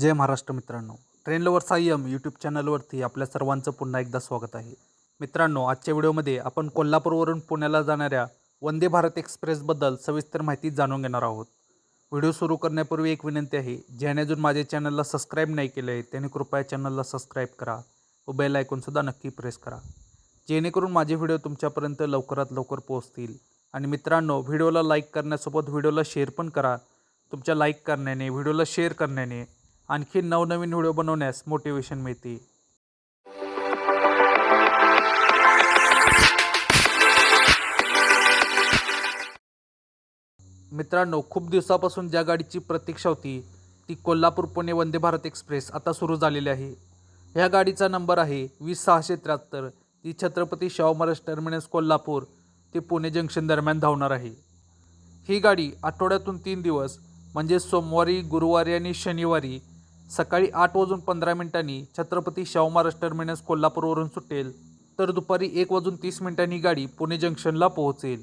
जय महाराष्ट्र मित्रांनो. Train lover Sayam YouTube चॅनलवरती आपल्या सर्वांचं पुन्हा एकदा स्वागत आहे. मित्रांनो आजच्या व्हिडिओमध्ये आपण कोल्हापूरवरून पुण्याला जाणाऱ्या वंदे भारत एक्सप्रेसबद्दल सविस्तर माहिती जाणून घेणार आहोत. व्हिडिओ सुरू करण्यापूर्वी एक विनंती आहे ज्याने अजून माझ्या चॅनलला सबस्क्राईब नाही केले आहे त्याने कृपया चॅनलला सबस्क्राईब करा व बेल ऐकूनसुद्धा नक्की प्रेस करा. जेणेकरून माझे व्हिडिओ तुमच्यापर्यंत लवकरात लवकर पोहोचतील. आणि मित्रांनो व्हिडिओला लाईक करण्यासोबत व्हिडिओला शेअर पण करा. तुमच्या लाईक करण्याने व्हिडिओला शेअर करण्याने आणखी नवनवीन व्हिडिओ बनवण्यास मोटिवेशन मिळते. मित्रांनो खूप दिवसापासून ज्या गाडीची प्रतीक्षा होती ती कोल्हापूर पुणे वंदे भारत एक्सप्रेस आता सुरू झालेली आहे. ह्या गाडीचा नंबर आहे वीस सहाशे त्र्याहत्तर. ती छत्रपती शाहू महाराज टर्मिनस कोल्हापूर ते पुणे जंक्शन दरम्यान धावणार आहे. ही गाडी आठवड्यातून तीन दिवस म्हणजे सोमवारी गुरुवारी आणि शनिवारी सकाळी आठ वाजून पंधरा मिनिटांनी छत्रपती शाहू महाराज टर्मिनस कोल्हापूरवरून सुटेल तर दुपारी एक वाजून तीस मिनिटांनी गाडी पुणे जंक्शनला पोहोचेल.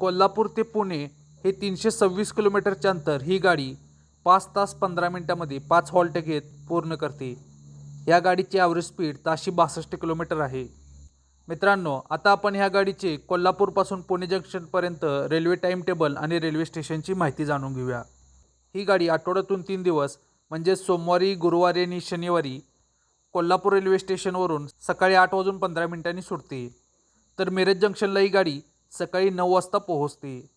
कोल्हापूर ते पुणे हे तीनशे सव्वीस किलोमीटरच्या अंतर ही गाडी पाच तास पंधरा मिनिटामध्ये पाच हॉल्ट घेत पूर्ण करते. या गाडीची ॲव्हरेज स्पीड ताशी बासष्ट किलोमीटर आहे. मित्रांनो आता आपण ह्या गाडीचे कोल्हापूरपासून पुणे जंक्शनपर्यंत रेल्वे टाईम टेबल आणि रेल्वे स्टेशनची माहिती जाणून घेऊया. ही गाडी आठवड्यातून तीन दिवस म्हणजे सोमवारी गुरुवारी आणि शनिवारी कोल्हापूर रेल्वे स्टेशनवरून सकाळी आठ वाजून पंधरा मिनिटांनी सुटते. तर मिरज जंक्शनला ही गाडी सकाळी नऊ वाजता पोहोचते.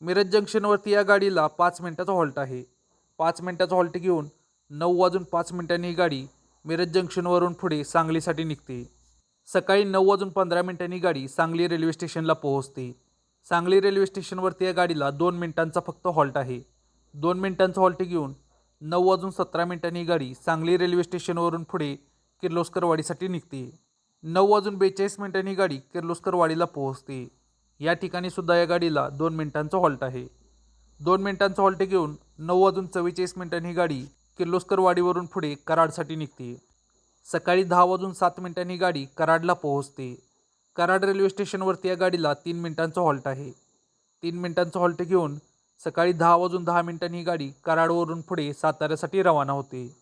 मिरज जंक्शनवरती या गाडीला पाच मिनटाचा हॉल्ट आहे. पाच मिनटाचा हॉल्ट घेऊन नऊ वाजून पाच मिनिटांनी ही गाडी मिरज जंक्शनवरून पुढे सांगलीसाठी निघते. सकाळी नऊ वाजून पंधरा मिनिटांनी गाडी सांगली रेल्वे स्टेशनला पोहोचते. सांगली रेल्वे स्टेशनवरती या गाडीला दोन मिनिटांचा फक्त हॉल्ट आहे. दोन मिनिटांचा हॉल्ट घेऊन नऊ वाजून सतरा मिनिटांनी ही गाडी सांगली रेल्वे स्टेशनवरून पुढे किर्लोस्करवाडीसाठी निघते. नऊ वाजून बेचाळीस मिनिटांनी ही गाडी किर्लोस्करवाडीला पोहोचते. या ठिकाणी सुद्धा या गाडीला दोन मिनिटांचा हॉल्ट आहे. दोन मिनिटांचा हॉल्ट घेऊन नऊ वाजून चव्वेचाळीस मिनिटांनी ही गाडी किर्लोस्करवाडीवरून पुढे कराडसाठी निघते. सकाळी दहा वाजून सात मिनिटांनी गाडी कराडला पोहोचते. कराड रेल्वे स्टेशनवरती या गाडीला तीन मिनिटांचा हॉल्ट आहे. तीन मिनिटांचा हॉल्ट घेऊन सकाळी दहा वाजून दहा मिनिटांनी ही गाडी कराडवरून पुढे साताऱ्यासाठी रवाना होते.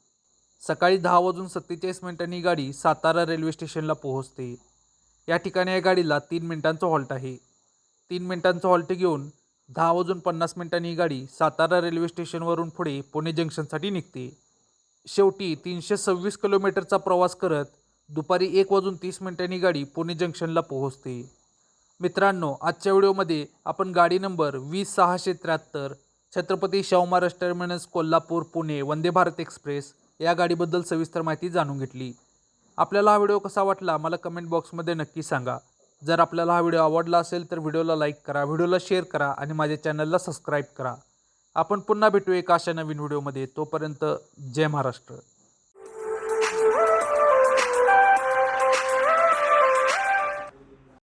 सकाळी दहा वाजून सत्तेचाळीस मिनिटांनी ही गाडी सातारा रेल्वे स्टेशनला पोहोचते. या ठिकाणी या गाडीला तीन मिनिटांचा हॉल्ट आहे. तीन मिनिटांचा हॉल्ट घेऊन दहा वाजून पन्नास मिनिटांनी ही गाडी सातारा रेल्वे स्टेशनवरून पुढे पुणे जंक्शनसाठी निघते. शेवटी तीनशे सव्वीस किलोमीटरचा प्रवास करत दुपारी एक वाजून तीस मिनिटांनी गाडी पुणे जंक्शनला पोहोचते. मित्रांनो आजच्या व्हिडिओमध्ये आपण गाडी नंबर वीस सहाशे त्र्याहत्तर छत्रपती शाहू महाराज टर्मिनस कोल्हापूर पुणे वंदे भारत एक्सप्रेस या गाडीबद्दल सविस्तर माहिती जाणून घेतली. आपल्याला हा व्हिडिओ कसा वाटला मला कमेंट बॉक्समध्ये नक्की सांगा. जर आपल्याला हा व्हिडिओ आवडला असेल तर व्हिडिओला लाईक करा व्हिडिओला शेअर करा आणि माझ्या चॅनलला सबस्क्राईब करा. आपण पुन्हा भेटू एका अशा नवीन व्हिडिओमध्ये. तोपर्यंत जय महाराष्ट्र.